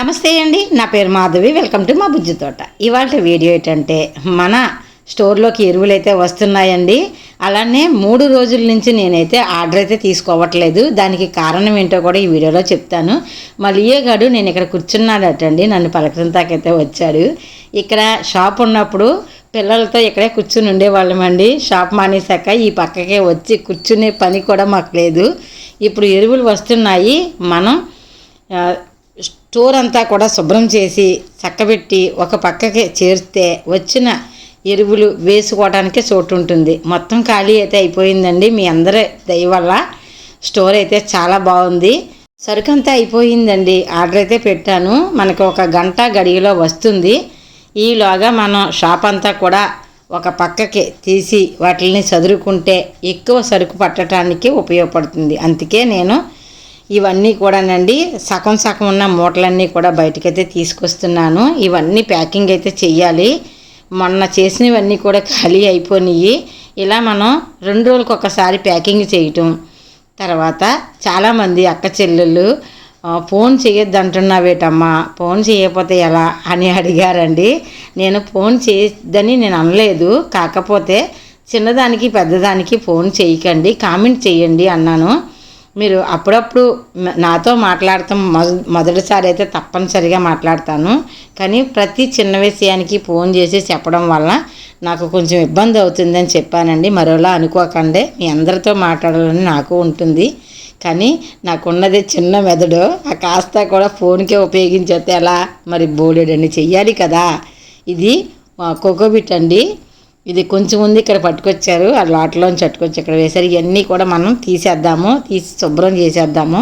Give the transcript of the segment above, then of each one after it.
నమస్తే అండి నా పేరు మాధవి వెల్కమ్ టు మా బుజ్జి తోట. ఇవాళ వీడియో ఏంటంటే మన స్టోర్లోకి ఎరువులు అయితే వస్తున్నాయండి అలానే మూడు రోజుల నుంచి నేనైతే ఆర్డర్ అయితే తీసుకోవట్లేదు దానికి కారణం ఏంటో కూడా ఈ వీడియోలో చెప్తాను. మళ్ళీ గాడు నేను ఇక్కడ కూర్చున్నాడటండి నన్ను పలకరింతాకైతే వచ్చాడు. ఇక్కడ షాప్ ఉన్నప్పుడు పిల్లలతో ఇక్కడే కూర్చుని ఉండేవాళ్ళమండి షాప్ మానేశాక ఈ పక్కకే వచ్చి కూర్చునే పని కూడా మాకు లేదు. ఇప్పుడు ఎరువులు వస్తున్నాయి మనం టూర్ స్టోర్ అంతా కూడా శుభ్రం చేసి చక్కబెట్టి ఒక పక్కకి చేరితే వచ్చిన ఎరువులు వేసుకోవడానికి చోటు ఉంటుంది మొత్తం ఖాళీ అయితే అయిపోయిందండి. మీ అందరి దయ వల్ల స్టోర్ అయితే చాలా బాగుంది. సరుకు అంతా అయిపోయిందండి. ఆర్డర్ అయితే పెట్టాను. మనకు ఒక గంట గడియలో వస్తుంది. ఈలోగా మనం షాప్ అంతా కూడా ఒక పక్కకి తీసి వాటిని చదురుకుంటే ఎక్కువ సరుకు పట్టడానికి ఉపయోగపడుతుంది. అందుకే నేను ఇవన్నీ కూడానండి. సగం సగం ఉన్న మూటలన్నీ కూడా బయటకైతే తీసుకొస్తున్నాను. ఇవన్నీ ప్యాకింగ్ అయితే చెయ్యాలి. మొన్న చేసినవన్నీ కూడా ఖాళీ అయిపోయినాయి ఇలా మనం రెండు రోజులకు ఒకసారి ప్యాకింగ్ చేయటం. తర్వాత చాలామంది అక్క చెల్లెళ్ళు ఫోన్ చేయొద్దు అంటున్నావేటమ్మా ఫోన్ చేయకపోతే ఎలా? అని అడిగారండి. నేను ఫోన్ చేయొద్దని నేను అనలేదు. కాకపోతే చిన్నదానికి పెద్దదానికి ఫోన్ చేయకండి కామెంట్ చేయండి అన్నాను. మీరు అప్పుడప్పుడు నాతో మాట్లాడతాం మొద- మొదటిసారి అయితే తప్పనిసరిగా మాట్లాడతాను. కానీ ప్రతి చిన్న విషయానికి ఫోన్ చేసి చెప్పడం వల్ల నాకు కొంచెం ఇబ్బంది అవుతుందని చెప్పానండి. మరోలా అనుకోకండి. మీ అందరితో మాట్లాడాలని నాకు ఉంటుంది. కానీ నాకున్నది చిన్న మెదడు. ఆ కాస్త కూడా ఫోన్కే ఉపయోగించేస్తే ఎలా? మరి బోలెడండి చెయ్యాలి కదా. ఇది కోకోబిట్ అండి. ఇది కొంచెం ఉంది ఇక్కడ పట్టుకొచ్చారు. ఆ లాట్లోంచి పట్టుకొచ్చి ఇక్కడ వేశారు. ఇవన్నీ కూడా మనం తీసేద్దాము. తీసి శుభ్రం చేసేద్దాము.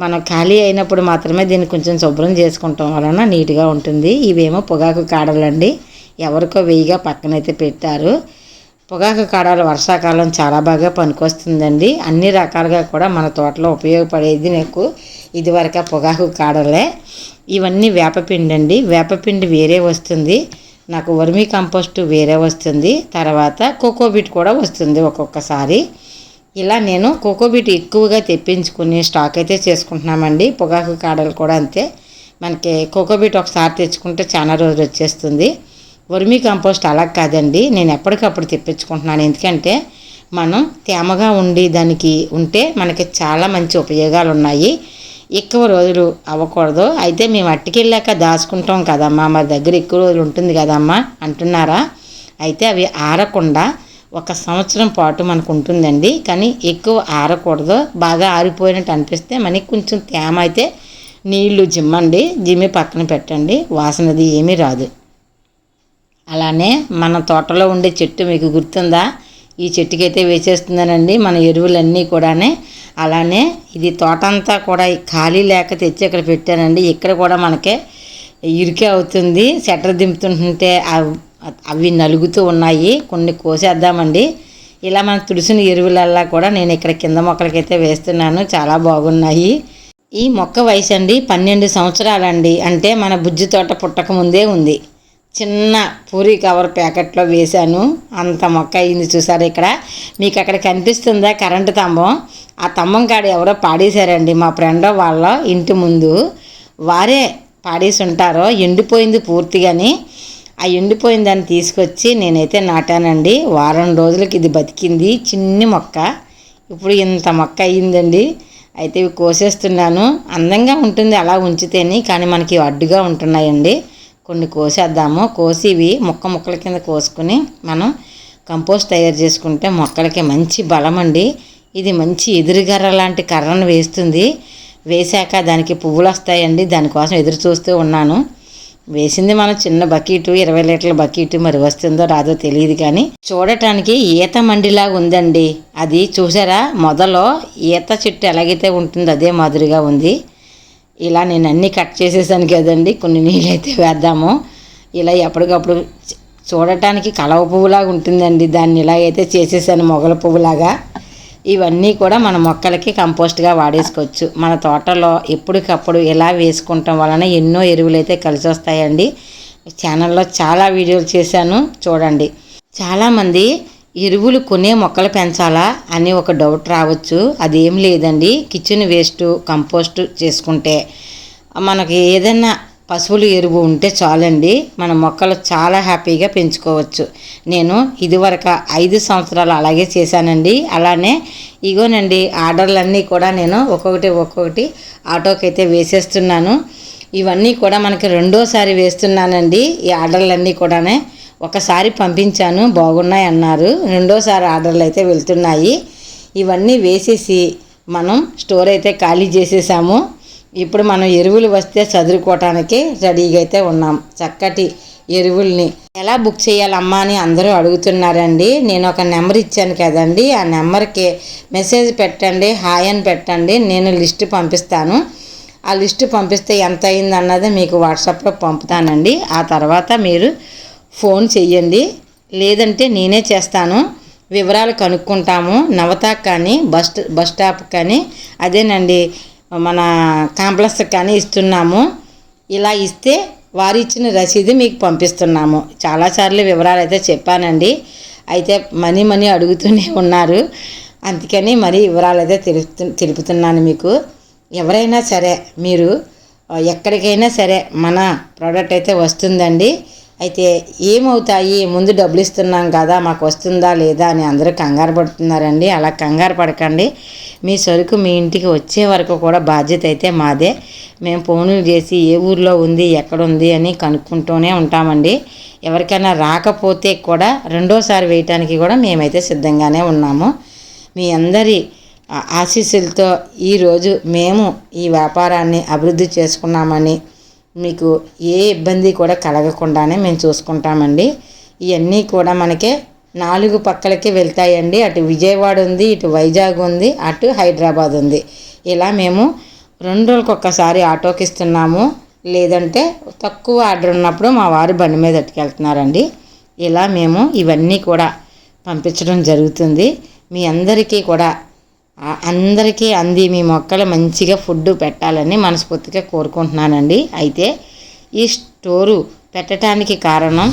మనం ఖాళీ అయినప్పుడు మాత్రమే దీన్ని కొంచెం శుభ్రం చేసుకుంటాం వలన నీట్గా ఉంటుంది. ఇవేమో పొగాకు కాడలండి. ఎవరికో వెయ్యిగా పక్కనైతే పెట్టారు. పొగాకు కాడలు వర్షాకాలం చాలా బాగా పనికొస్తుందండి. అన్ని రకాలుగా కూడా మన తోటలో ఉపయోగపడేది నాకు ఇదివరకు పొగాకు కాడలే. ఇవన్నీ వేపపిండి అండి వేపపిండి వేరే వస్తుంది. నాకు వర్మీ కంపోస్ట్ వేరే వస్తుంది తర్వాత కోకోబిట్ కూడా వస్తుంది ఒక్కొక్కసారి. ఇలా నేను కోకోబిట్ ఎక్కువగా తెప్పించుకుని స్టాక్ అయితే చేసుకుంటున్నామండి. పొగాకు కాడలు కూడా అంతే. మనకి కోకోబిట్ ఒకసారి తెచ్చుకుంటే చాలా రోజులు వచ్చేస్తుంది. వర్మీ కంపోస్ట్ అలా కాదండి. నేను ఎప్పటికప్పుడు తెప్పించుకుంటున్నాను. ఎందుకంటే మనం తేమగా ఉండి దానికి ఉంటే మనకి చాలా మంచి ఉపయోగాలు ఉన్నాయి. ఎక్కువ రోజులు అవ్వకూడదు. అయితే మేము అట్టుకెళ్ళాక దాచుకుంటాం కదమ్మా. మా దగ్గర ఎక్కువ రోజులు ఉంటుంది కదమ్మా. అంటున్నారా? అయితే అవి ఆరకుండా ఒక సంవత్సరం పాటు మనకు ఉంటుందండి. కానీ ఎక్కువ ఆరకూడదు. బాగా ఆరిపోయినట్టు అనిపిస్తే మనకి కొంచెం తేమ అయితే నీళ్ళు జిమ్మండి. జిమ్మి పక్కన పెట్టండి. వాసనది ఏమీ రాదు. అలానే మన తోటలో ఉండే చెట్టు మీకు గుర్తుందా? ఈ చెట్టుకైతే వేసేస్తున్నానండి మన ఎరువులన్నీ కూడానే. అలానే ఇది తోట అంతా కూడా ఖాళీ లేక తెచ్చి ఇక్కడ పెట్టానండి. ఇక్కడ కూడా మనకే ఇరికే అవుతుంది. సెటర్ దింపుతుంటే అవి నలుగుతూ ఉన్నాయి. కొన్ని కోసేద్దామండి. ఇలా మన తుడిసిన ఎరువులల్లా కూడా నేను ఇక్కడ కింద మొక్కలకైతే వేస్తున్నాను. చాలా బాగున్నాయి. ఈ మొక్క వయసు అండి పన్నెండు సంవత్సరాలండి. అంటే మన బుజ్జి తోట పుట్టక ముందే ఉంది. చిన్న పూరి కవర్ ప్యాకెట్లో వేశాను. అంత మొక్క అయింది చూసారు ఇక్కడ? మీకు అక్కడ కనిపిస్తుందా కరెంటు స్తంభం? ఆ స్తంభం కాడ ఎవరో పాడేశారండి మా ఫ్రెండ్ వాళ్ళ ఇంటి ముందు. వారే పాడేసి ఉంటారో ఎండిపోయింది పూర్తిగాని. ఆ ఎండిపోయిన దాన్ని తీసుకొచ్చి నేనైతే నాటానండి. వారం రోజులకి ఇది బతికింది చిన్ని మొక్క. ఇప్పుడు ఇంత మొక్క అయ్యిందండి. అయితే ఇవి కోసేస్తున్నాను. అందంగా ఉంటుంది అలా ఉంచితేనే కానీ మనకి అడ్డుగా ఉంటున్నాయండి. కొన్ని కోసేద్దాము. కోసి ఇవి ముక్క ముక్కల కింద కోసుకుని మనం కంపోస్ట్ తయారు చేసుకుంటే మొక్కలకి మంచి బలం అండి ఇది మంచి ఎదురుగర్ర లాంటి కర్రను వేస్తుంది. వేశాక దానికి పువ్వులు వస్తాయండి. దానికోసం ఎదురు చూస్తూ ఉన్నాను. వేసింది మనం చిన్న బకెట్ ఇరవై లీటర్ల బకెట్ మరి వస్తుందో రాదో తెలియదు కానీ చూడటానికి ఈత మండిలాగా ఉందండి. అది చూసారా? మొదలో ఈత చెట్టు ఎలాగైతే ఉంటుందో అదే మాదిరిగా ఉంది. ఇలా నేను అన్నీ కట్ చేసేసాను కదండి కొన్ని నీళ్ళు అయితే వేద్దాము. ఇలా ఎప్పటికప్పుడు చూడటానికి కలవ పువ్వులాగా ఉంటుందండి దాన్ని ఇలాగైతే చేసేసాను మొగల పువ్వులాగా. ఇవన్నీ కూడా మన మొక్కలకి కంపోస్ట్గా వాడేసుకోవచ్చు. మన తోటలో ఎప్పటికప్పుడు ఇలా వేసుకుంటాం వలన ఎన్నో ఎరువులు అయితే కలిసి వస్తాయండి ఛానల్లో చాలా వీడియోలు చేశాను చూడండి. చాలామంది ఎరువులు కొనే మొక్కలు పెంచాలా అని ఒక డౌట్ రావచ్చు. అదేం లేదండి. కిచెన్ వేస్ట్ కంపోస్ట్ చేసుకుంటే మనకి ఏదైనా పశువుల ఎరువు ఉంటే చాలండి. మన మొక్కలు చాలా హ్యాపీగా పెంచుకోవచ్చు. నేను ఇదివరకు ఐదు సంవత్సరాలు అలాగే చేశానండి. అలానే ఇగోనండి ఆర్డర్లన్నీ కూడా నేను ఒక్కొక్కటి ఒక్కొక్కటి ఆటోకి అయితే వేసేస్తున్నాను. ఇవన్నీ కూడా మనకి రెండోసారి వేస్తున్నానండి. ఈ ఆర్డర్లన్నీ కూడానే ఒకసారి పంపించాను బాగున్నాయి అన్నారు రెండోసారి ఆర్డర్లు అయితే వెళ్తున్నాయి. ఇవన్నీ వేసేసి మనం స్టోర్ అయితే ఖాళీ చేసేసాము. ఇప్పుడు మనం ఎరువులు వస్తే చదువుకోవటానికి రెడీగా అయితే ఉన్నాం. చక్కటి ఎరువుల్ని. ఎలా బుక్ చేయాలమ్మా అని అందరూ అడుగుతున్నారండి. నేను ఒక నెంబర్ ఇచ్చాను కదండి. ఆ నెంబర్కి మెసేజ్ పెట్టండి హాయ్ అని పెట్టండి. నేను లిస్ట్ పంపిస్తాను. ఆ లిస్ట్ పంపిస్తే ఎంత అయింది అన్నది మీకు వాట్సాప్లో పంపుతానండి. ఆ తర్వాత మీరు ఫోన్ చెయ్యండి. లేదంటే నేనే చేస్తాను. వివరాలు కనుక్కుంటాము. నవతాక్ కానీ బస్ బస్ స్టాప్ కానీ అదేనండి మన కాంప్లెక్స్ కానీ ఇస్తున్నాము. ఇలా ఇస్తే వారు ఇచ్చిన రసీదు మీకు పంపిస్తున్నాము. చాలాసార్లు వివరాలు అయితే చెప్పానండి. అయితే మనీ మనీ అడుగుతూనే ఉన్నారు. అందుకని మరీ వివరాలు అయితే తెలుపు తెలుపుతున్నాను మీకు. ఎవరైనా సరే మీరు ఎక్కడికైనా సరే మన ప్రోడక్ట్ అయితే వస్తుందండి. అయితే ఏమవుతాయి? ముందు డబ్బులు ఇస్తున్నాం కదా మాకు వస్తుందా లేదా అని అందరూ కంగారు పడుతున్నారండి. అలా కంగారు పడకండి. మీ సరుకు మీ ఇంటికి వచ్చే వరకు కూడా బాధ్యత అయితే మాదే. మేము ఫోన్లు చేసి ఏ ఊర్లో ఉంది ఎక్కడ ఉంది అని కనుక్కుంటూనే ఉంటామండి. ఎవరికైనా రాకపోతే కూడా రెండోసారి వేయటానికి కూడా మేమైతే సిద్ధంగానే ఉన్నాము. మీ అందరి ఆశీస్సులతో ఈరోజు మేము ఈ వ్యాపారాన్ని అభివృద్ధి చేసుకున్నామని మీకు ఏ ఇబ్బంది కూడా కలగకుండానే మేము చూసుకుంటామండి. ఇవన్నీ కూడా మనకి నాలుగు పక్కలకి వెళ్తాయండి. అటు విజయవాడ ఉంది ఇటు వైజాగ్ ఉంది అటు హైదరాబాద్ ఉంది. ఇలా మేము రెండు రోజులకు ఒక్కసారి ఆటోకి ఇస్తున్నాము. లేదంటే తక్కువ ఆర్డర్ ఉన్నప్పుడు మా వారు బండి మీద ఎట్టుకెళ్తున్నారండి ఇలా మేము ఇవన్నీ కూడా పంపించడం జరుగుతుంది. మీ అందరికీ కూడా అందరికీ అంది మీ మొక్కలు మంచిగా ఫుడ్ పెట్టాలని మనస్ఫూర్తిగా కోరుకుంటున్నానండి. అయితే ఈ స్టోరు పెట్టడానికి కారణం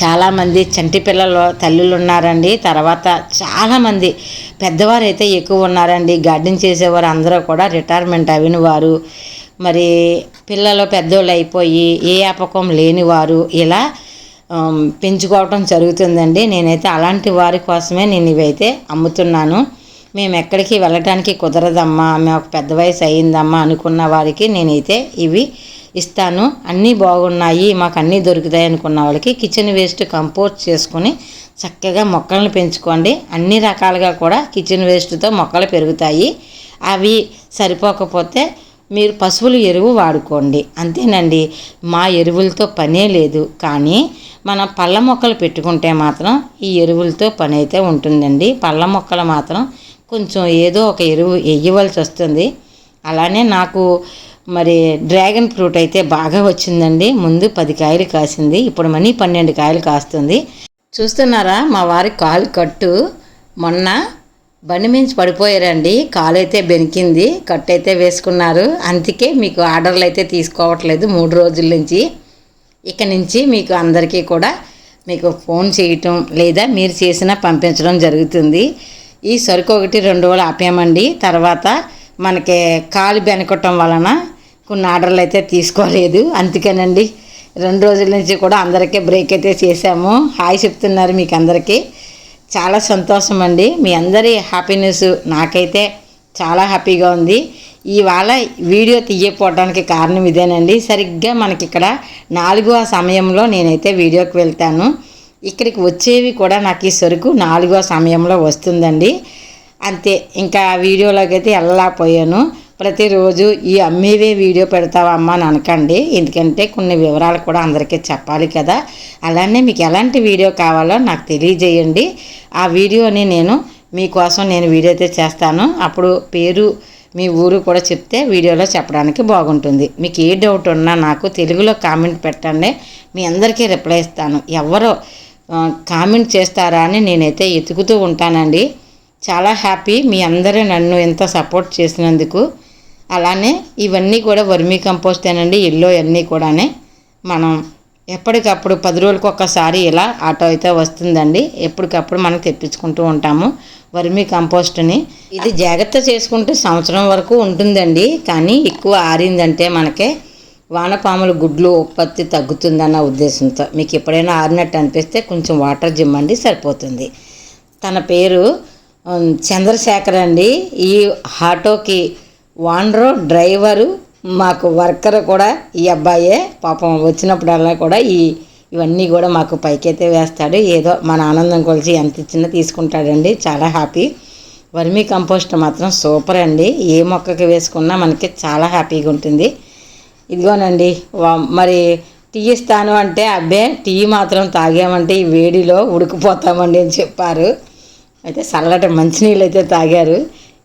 చాలామంది చంటి పిల్లలు తల్లులు ఉన్నారండి. తర్వాత చాలామంది పెద్దవారు అయితే ఎక్కువ ఉన్నారండి. గార్డెన్ చేసేవారు అందరూ కూడా రిటైర్మెంట్ అయిన వారు. మరి పిల్లలు పెద్దోళ్ళు అయిపోయి ఏ అపకం లేనివారు ఇలా పెంచుకోవటం జరుగుతుందండి. నేనైతే అలాంటి వారి కోసమే నేను ఇవైతే అమ్ముతున్నాను. మేము ఎక్కడికి వెళ్ళటానికి కుదరదమ్మా మాకు పెద్ద వయసు అయిందమ్మా అనుకున్న వారికి నేనైతే ఇవి ఇస్తాను. అన్నీ బాగున్నాయి మాకు అన్నీ దొరుకుతాయి అనుకున్న వాళ్ళకి కిచెన్ వేస్ట్ కంపోస్ట్ చేసుకుని చక్కగా మొక్కలను పెంచుకోండి. అన్ని రకాలుగా కూడా కిచెన్ వేస్ట్తో మొక్కలు పెరుగుతాయి. అవి సరిపోకపోతే మీరు పశువుల ఎరువు వాడుకోండి. అంతేనండి మా ఎరువులతో పనే లేదు. కానీ మనం పళ్ళ మొక్కలు పెట్టుకుంటే మాత్రం ఈ ఎరువులతో పని అయితే ఉంటుందండి. పళ్ళ మొక్కలు మాత్రం కొంచెం ఏదో ఒక ఎరువు వేయవలసి వస్తుంది. అలానే నాకు మరి డ్రాగన్ ఫ్రూట్ అయితే బాగా వచ్చిందండి. ముందు పది కాయలు కాసింది. ఇప్పుడు మనీ పన్నెండు కాయలు కాస్తుంది. చూస్తున్నారా? మా వారి కాలు కట్టు. మొన్న బండి మించి పడిపోయారండి. కాలు అయితే బెనికింది. కట్టు అయితే వేసుకున్నారు. అందుకే మీకు ఆర్డర్లు అయితే తీసుకోవట్లేదు మూడు రోజుల నుంచి. ఇక నుంచి మీకు అందరికీ కూడా మీకు ఫోన్ చేయటం లేదా మీరు చేసినా పంపించడం జరుగుతుంది. ఈ సరుకు ఒకటి రెండు రోజులు ఆపామండి. తర్వాత మనకి కాలు బెనకటం వలన కొన్ని ఆర్డర్లు అయితే తీసుకోలేదు. అందుకేనండి రెండు రోజుల నుంచి కూడా అందరికీ బ్రేక్ అయితే చేశాము. హాయ్ చెప్తున్నారు మీకు అందరికీ. చాలా సంతోషం అండి మీ అందరి హ్యాపీనెస్ నాకైతే చాలా హ్యాపీగా ఉంది. ఇవాళ వీడియో తీయకపోవడానికి కారణం ఇదేనండి. సరిగ్గా మనకి ఇక్కడ నాలుగు ఆ సమయంలో నేనైతే వీడియోకి వెళ్తాను. ఇక్కడికి వచ్చేవి కూడా నాకు ఈ సరుకు నాలుగో సమయంలో వస్తుందండి. అంతే ఇంకా వీడియోలోకి అయితే వెళ్ళలేకపోయాను. ప్రతిరోజు ఈ అమ్మేవే వీడియో పెడతావమ్మా అని అనకండి. ఎందుకంటే కొన్ని వివరాలు కూడా అందరికీ చెప్పాలి కదా. అలానే మీకు ఎలాంటి వీడియో కావాలో నాకు తెలియజేయండి. ఆ వీడియోని నేను మీకోసం నేను వీడియో అయితే చేస్తాను. అప్పుడు పేరు మీ ఊరు కూడా చెప్తే వీడియోలో చెప్పడానికి బాగుంటుంది. మీకు ఏ డౌట్ ఉన్నా నాకు తెలుగులో కామెంట్ పెట్టండి. మీ అందరికీ రిప్లై ఇస్తాను. ఎవరో కామెంట్ చేస్తారా అని నేనైతే ఎతుకుతూ ఉంటానండి. చాలా హ్యాపీ మీ అందరూ నన్ను ఎంత సపోర్ట్ చేసినందుకు. అలానే ఇవన్నీ కూడా వర్మీ కంపోస్టేనండి ఎల్లో అన్నీ కూడానే. మనం ఎప్పటికప్పుడు పది రోజులకు ఒక్కసారి ఇలా ఆటో అయితే వస్తుందండి. ఎప్పటికప్పుడు మనం తెప్పించుకుంటూ ఉంటాము వర్మీ కంపోస్ట్ని. ఇది జాగ్రత్త చేసుకుంటే సంవత్సరం వరకు ఉంటుందండి కానీ ఎక్కువ ఆరిందంటే మనకే వానపాముల గుడ్లు ఉత్పత్తి తగ్గుతుందన్న ఉద్దేశంతో మీకు ఎప్పుడైనా ఆరినట్టు అనిపిస్తే కొంచెం వాటర్ జిమ్మండి సరిపోతుంది. తన పేరు చంద్రశేఖర్ అండి. ఈ ఆటోకి ఓనరు డ్రైవరు మాకు వర్కర్ కూడా ఈ అబ్బాయే. పాపం వచ్చినప్పుడల్లా కూడా ఈ ఇవన్నీ కూడా మాకు పైకైతే వేస్తాడు. ఏదో మన ఆనందం కొలిచి ఎంత ఇచ్చినా తీసుకుంటాడండి. చాలా హ్యాపీ. వర్మీ కంపోస్ట్ మాత్రం సూపర్ అండి. ఏ మొక్కకి వేసుకున్నా మనకి చాలా హ్యాపీగా ఉంటుంది. ఇదిగోనండి మరి టీ ఇస్తాను అంటే అబ్బే టీ మాత్రం తాగామంటే ఈ వేడిలో ఉడికిపోతామండి అని చెప్పారు. అయితే చల్లటి మంచినీళ్ళు అయితే తాగారు.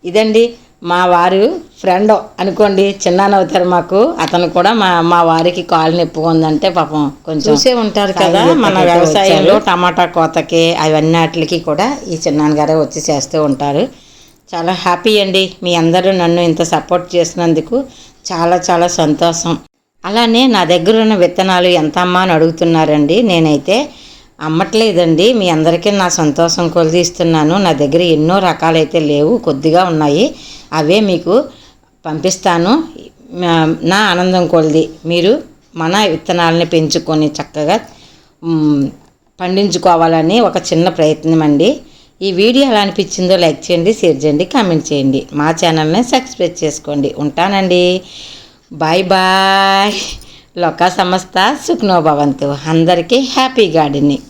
ఇదండి మా వారు ఫ్రెండ్ అనుకోండి చిన్నాన్న అవుతారు మాకు. అతను కూడా మా మా వారికి కాలు నొప్పి ఉందంటే పాపం కొంచెం చూసే ఉంటారు కదా మన వ్యవసాయంలో టమాటా కోతకి అవన్నీ వాటికి కూడా ఈ చిన్నాన్న గారే వచ్చి చేస్తూ ఉంటారు. చాలా హ్యాపీ అండి మీ అందరూ నన్ను ఇంత సపోర్ట్ చేసినందుకు. చాలా చాలా సంతోషం. అలానే నా దగ్గర ఉన్న విత్తనాలు ఎంత అమ్మా అని అడుగుతున్నారండి. నేనైతే అమ్మట్లేదండి. మీ అందరికీ నా సంతోషం కొలదీస్తున్నాను. నా దగ్గర ఎన్నో రకాలైతే లేవు కొద్దిగా ఉన్నాయి. అవే మీకు పంపిస్తాను. నా ఆనందం కొలిది. మీరు మన విత్తనాలని పెంచుకొని చక్కగా పండించుకోవాలని ఒక చిన్న ప్రయత్నం అండి ఈ వీడియో ఎలా అనిపించిందో లైక్ చేయండి షేర్ చేయండి కామెంట్ చేయండి. మా ఛానల్ని సబ్స్క్రైబ్ చేసుకోండి. ఉంటానండి. Bye bye. లోక సంస్థ సుఖ్నో భవంతు. అందరికీ హ్యాపీ గార్డెనింగ్.